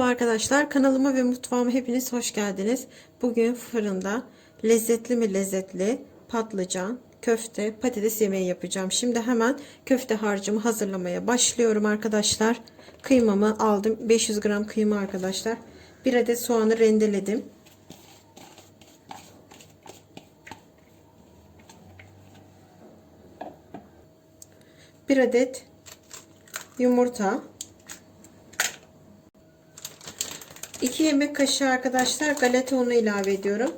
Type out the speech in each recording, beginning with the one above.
arkadaşlar kanalıma ve mutfağıma hepiniz hoş geldiniz. Bugün fırında lezzetli mi lezzetli patlıcan, köfte, patates yemeği yapacağım. Şimdi hemen köfte harcımı hazırlamaya başlıyorum arkadaşlar. Kıymamı aldım. 500 gram kıyma arkadaşlar. Bir adet soğanı rendeledim. Bir adet yumurta. 2 yemek kaşığı arkadaşlar galeta unu ilave ediyorum.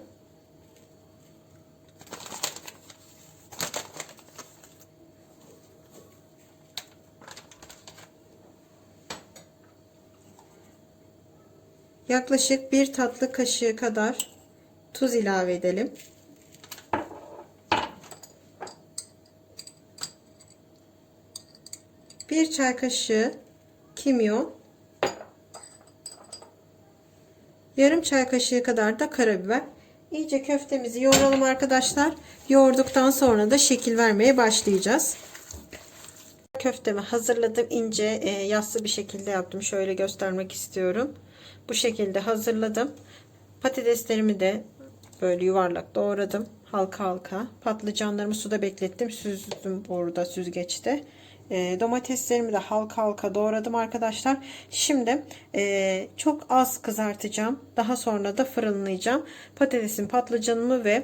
Yaklaşık bir tatlı kaşığı kadar tuz ilave edelim. Bir çay kaşığı kimyon Yarım çay kaşığı kadar da karabiber. İyice köftemizi yoğuralım arkadaşlar. Yoğurduktan sonra da şekil vermeye başlayacağız. Köftemi hazırladım. ince e, yassı bir şekilde yaptım. Şöyle göstermek istiyorum. Bu şekilde hazırladım. Patateslerimi de böyle yuvarlak doğradım. Halka halka. Patlıcanlarımı suda beklettim. Süzdüm burada süzgeçte. E, domateslerimi de halka halka doğradım arkadaşlar. Şimdi e, çok az kızartacağım. Daha sonra da fırınlayacağım. Patatesin patlıcanımı ve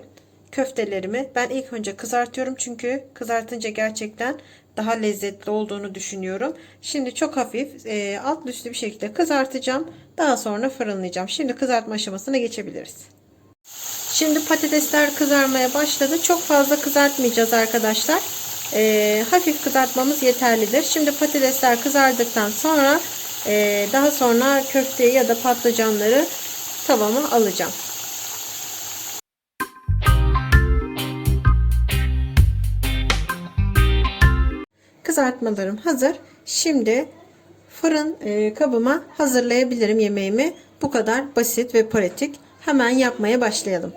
köftelerimi ben ilk önce kızartıyorum. Çünkü kızartınca gerçekten daha lezzetli olduğunu düşünüyorum. Şimdi çok hafif e, alt üstü bir şekilde kızartacağım. Daha sonra fırınlayacağım. Şimdi kızartma aşamasına geçebiliriz. Şimdi patatesler kızarmaya başladı. Çok fazla kızartmayacağız arkadaşlar e, hafif kızartmamız yeterlidir. Şimdi patatesler kızardıktan sonra e, daha sonra köfteyi ya da patlıcanları tavama alacağım. Kızartmalarım hazır. Şimdi fırın e, kabıma hazırlayabilirim yemeğimi. Bu kadar basit ve pratik. Hemen yapmaya başlayalım.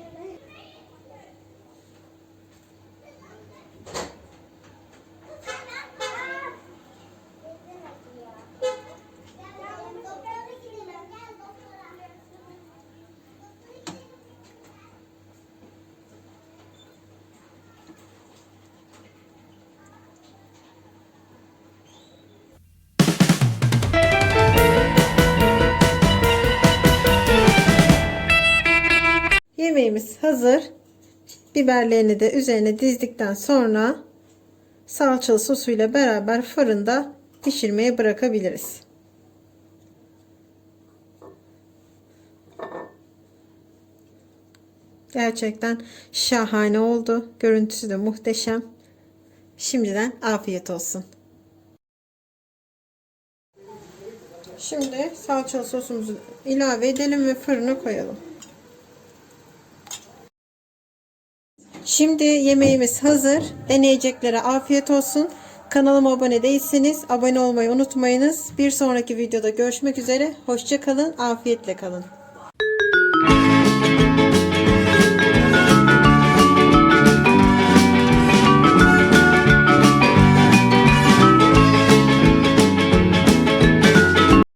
Yemeğimiz hazır. Biberlerini de üzerine dizdikten sonra salçalı sosuyla beraber fırında pişirmeye bırakabiliriz. Gerçekten şahane oldu. Görüntüsü de muhteşem. Şimdiden afiyet olsun. Şimdi salçalı sosumuzu ilave edelim ve fırına koyalım. Şimdi yemeğimiz hazır. Deneyeceklere afiyet olsun. Kanalıma abone değilseniz abone olmayı unutmayınız. Bir sonraki videoda görüşmek üzere. Hoşçakalın. Afiyetle kalın.